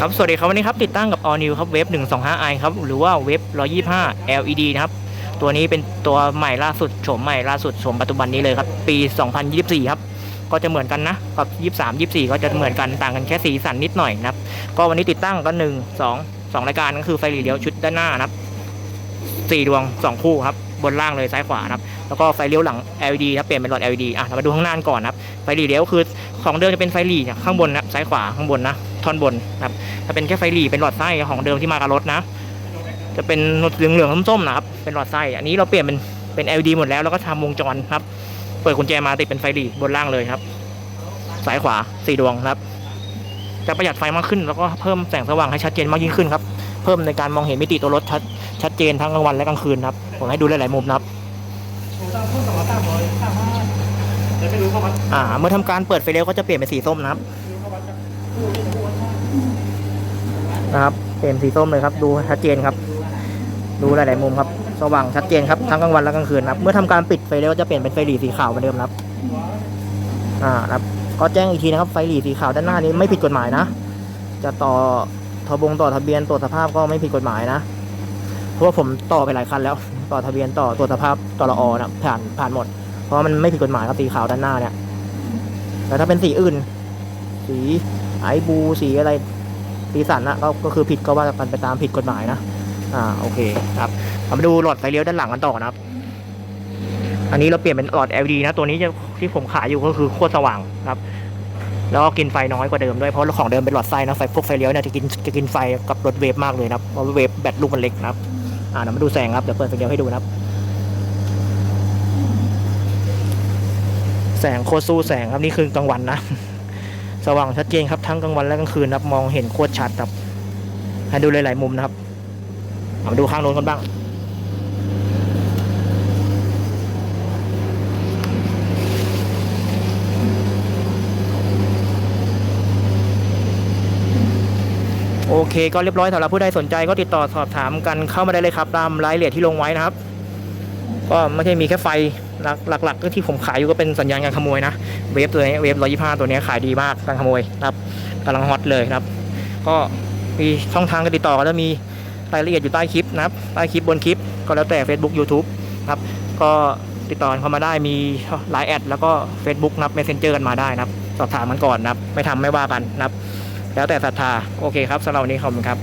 ครับ สวัสดีครับ วันนี้ครับติดตั้งกับ All New ครับเว็บ 125i ครับ หรือว่าเว็บ125 LED นะครับ ตัวนี้เป็นตัวใหม่ล่าสุดโฉมใหม่ล่าสุดโฉมปัจจุบันนี้เลยครับ ปี 2024 ครับ ก็จะเหมือนกันนะกับ23 24 ก็จะเหมือนกันต่างกันแค่สีสันนิดหน่อยนะครับ ก็วันนี้ติดตั้งก็ 1 2 2 รายการก็คือไฟหลีเลี้ยวชุดด้านหน้านะครับ4ดวง 2 คู่ครับบนล่างเลยซ้ายขวานะครับแล้วก็ไฟเลี้ยวหลัง LED ครับเปลี่ยนเป็นหลอด LED อะเรามาดูข้างหน้าก่อนนะครับ ไฟหลีเลี้ยวคือของเดิมจะเป็นไฟหลีเนี่ยข้างบนนะซ้ายขวาข้างบนนะท่อนบนนะครับถ้าเป็นแค่ไฟหลีเป็นหลอดไส้ของเดิมที่มากับรถนะ จะเป็นเหลืองเหลืองส้มๆนะครับเป็นหลอดไส้อันนี้เราเปลี่ยนเป็นเป็น LED หมดแล้วแล้วก็ทำวงจรครับ เปิดกุญแจมาติดเป็นไฟหลีบนล่างเลยครับซ้ายขวาสี่ดวงครับ จะประหยัดไฟมากขึ้น แล้วก็เพิ่มแสงสว่างให้ชัดเจนมากยิ่งขึ้นครับเพิ่มในการมองเห็นมิติตัวรถชัดชัดเจนทั้งกลางวันและกลางคืนครับผมให้ดูหลายๆมุมนะครับ อ่า เมื่อทำการเปิดไฟเลี้ยวก็จะเปลี่ยนเป็นสีส้มนะครับนะครับ เปลี่ยนสีส้มเลยครับ ดูชัดเจนครับ ดูหลายๆมุมครับ สว่างชัดเจนครับ ทั้งกลางวันและกลางคืนครับ เมื่อทำการปิดไฟเลี้ยวก็จะเปลี่ยนเป็นไฟหลีสีขาวเหมือนเดิมนะครับ อ่าครับ ก็แจ้งอีกทีนะครับ ไฟหลีสีขาวด้านหน้านี้ไม่ผิดกฎหมายนะ จะต่อทบงต่อทะเบียนตรวจสภาพก็ไม่ผิดกฎหมายนะ เพราะว่าผมต่อไปหลายคันแล้ว ต่อทะเบียนต่อตรวจสภาพตลออนะผ่านผ่านหมด เพราะมันไม่ผิดกฎหมายครับสีขาวด้านหน้าเนี่ย แต่ถ้าเป็นสีอื่น สีไอบูสีอะไรสีสันนะก็ก็คือผิดก็ว่ากันไปตามผิดกฎหมายนะอ่าโอเคครับเรามาดูหลอดไฟเลี้ยวด้านหลังกันต่อนะครับ อันนี้เราเปลี่ยนเป็นหลอด LED นะ ตัวนี้จะที่ผมขายอยู่ก็คือโคตรสว่างครับ แล้วก็กินไฟน้อยกว่าเดิมด้วยเพราะของเดิมเป็นหลอดไฟนะไฟพวกไฟเลี้ยวเนี่ยจะกินจะกินไฟกับรถเวฟมากเลยนะเพราะเวฟแบตลูกมันเล็กนะครับ อ่าเรามาดูแสงครับเดี๋ยวเปิดไฟเลี้ยวให้ดูนะครับ แสงโคตรสู้แสงครับนี่คือกลางวันนะ สว่างชัดเจนครับทั้งกลางวันและกลางคืนครับมองเห็นโคตรชัดครับให้ดูหลายๆมุมนะครับมาดูข้างโน้นกันบ้างโอเคก็เรียบร้อยสำหรับผู้ใดสนใจก็ติดต่อสอบถามกันเข้ามาได้เลยครับ ตามรายละเอียดที่ลงไว้นะครับ ก็ไม่ใช่มีแค่ไฟ หลักหลักๆก็ที่ผมขายอยู่ก็เป็นสัญญาณการขโมยนะ เวฟตัวนี้เวฟร้อยยี่ห้าตัวนี้ขายดีมากการขโมยนะครับกำลังฮอตเลยครับ ก็มีช่องทางการติดต่อก็จะมีรายละเอียดอยู่ใต้คลิปนะครับใต้คลิปบนคลิปก็แล้วแต่ Facebook YouTube ครับ ก็ติดต่อเข้ามาได้มีไลน์แอดแล้วก็ Facebook นะครับ Messenger กันมาได้นะครับ สอบถามมันก่อนนะครับ ไม่ทำไม่ว่ากันนะครับ แล้วแต่ศรัทธาโอเคครับสำหรับวันนี้ขอบคุณครับ